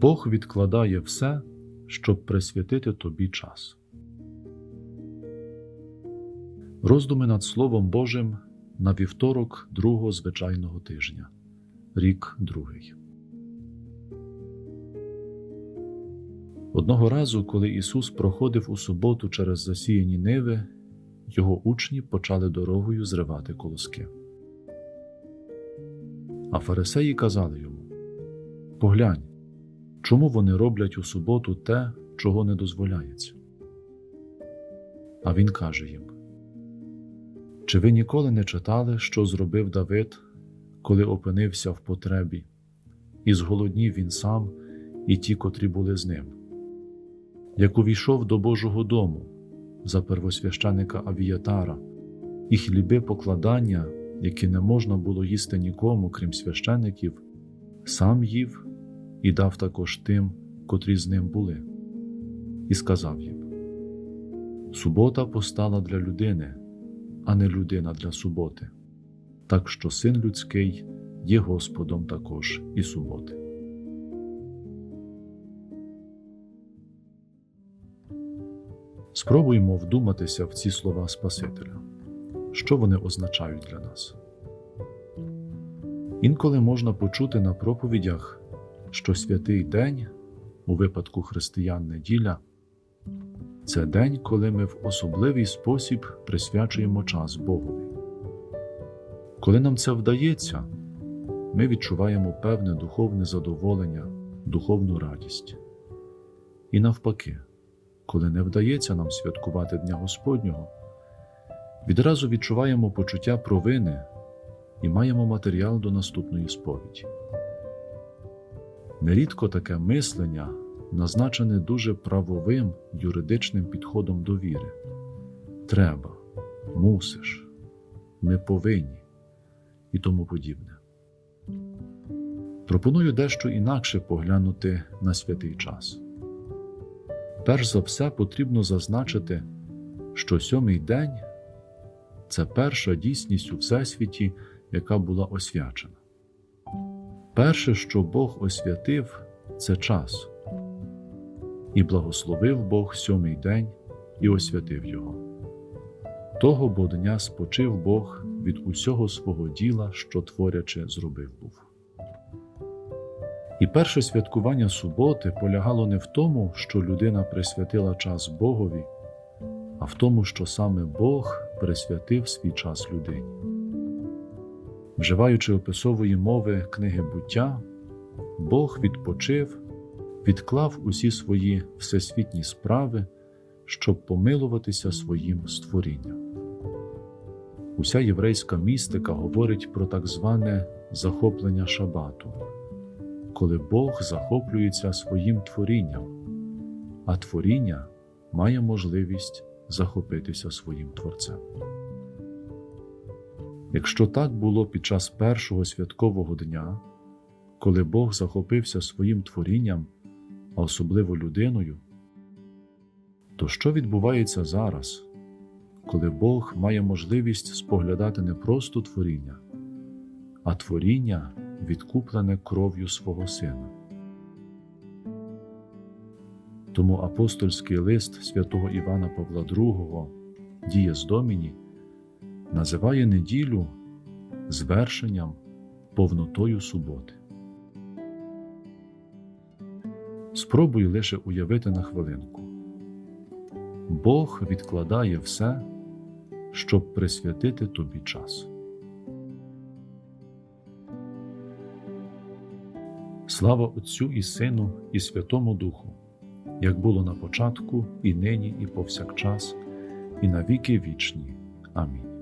Бог відкладає все, щоб присвятити тобі час. Роздуми над Словом Божим на вівторок другого звичайного тижня, рік другий. Одного разу, коли Ісус проходив у суботу через засіяні ниви, його учні почали дорогою зривати колоски. А фарисеї казали йому: Поглянь, чому вони роблять у суботу те, чого не дозволяється? А він каже їм: Чи ви ніколи не читали, що зробив Давид, коли опинився в потребі, і зголоднів він сам і ті, котрі були з ним? Як увійшов до Божого дому за первосвященика Авіятара, і хліби покладання, які не можна було їсти нікому, крім священиків, сам їв і дав також тим, котрі з ним були, і сказав їм: Субота постала для людини, а не людина для суботи, так що син людський є Господом також і суботи. Спробуймо вдуматися в ці слова Спасителя, що вони означають для нас. Інколи можна почути на проповідях, що святий день, у випадку християн неділя, це день, коли ми в особливий спосіб присвячуємо час Богові. Коли нам це вдається, ми відчуваємо певне духовне задоволення, духовну радість. І навпаки, коли не вдається нам святкувати Дня Господнього, відразу відчуваємо почуття провини і маємо матеріал до наступної сповіді. Нерідко таке мислення назначене дуже правовим юридичним підходом до віри. Треба, мусиш, ми повинні і тому подібне. Пропоную дещо інакше поглянути на святий час. Перш за все потрібно зазначити, що сьомий день це перша дійсність у Всесвіті, яка була освячена. Перше, що Бог освятив, це час, і благословив Бог сьомий день і освятив його. Того бо дня спочив Бог від усього свого діла, що творяче зробив був. І перше святкування суботи полягало не в тому, що людина присвятила час Богові, а в тому, що саме Бог присвятив свій час людині. Вживаючи описової мови книги буття, Бог відпочив, відклав усі свої всесвітні справи, щоб помилуватися своїм створінням. Уся єврейська містика говорить про так зване захоплення шабату коли Бог захоплюється своїм творінням, а творіння має можливість захопитися своїм Творцем. Якщо так було під час першого святкового дня, коли Бог захопився своїм творінням, а особливо людиною, то що відбувається зараз, коли Бог має можливість споглядати не просто творіння, а творіння відкуплене кров'ю свого Сина. Тому апостольський лист святого Івана Павла II Дієс Доміні називає неділю звершенням, повнотою суботи. Спробуй лише уявити на хвилинку. Бог відкладає все, щоб присвятити тобі час. Слава Отцю і Сину, і Святому Духу, як було на початку, і нині, і повсякчас, і на віки вічні. Амінь.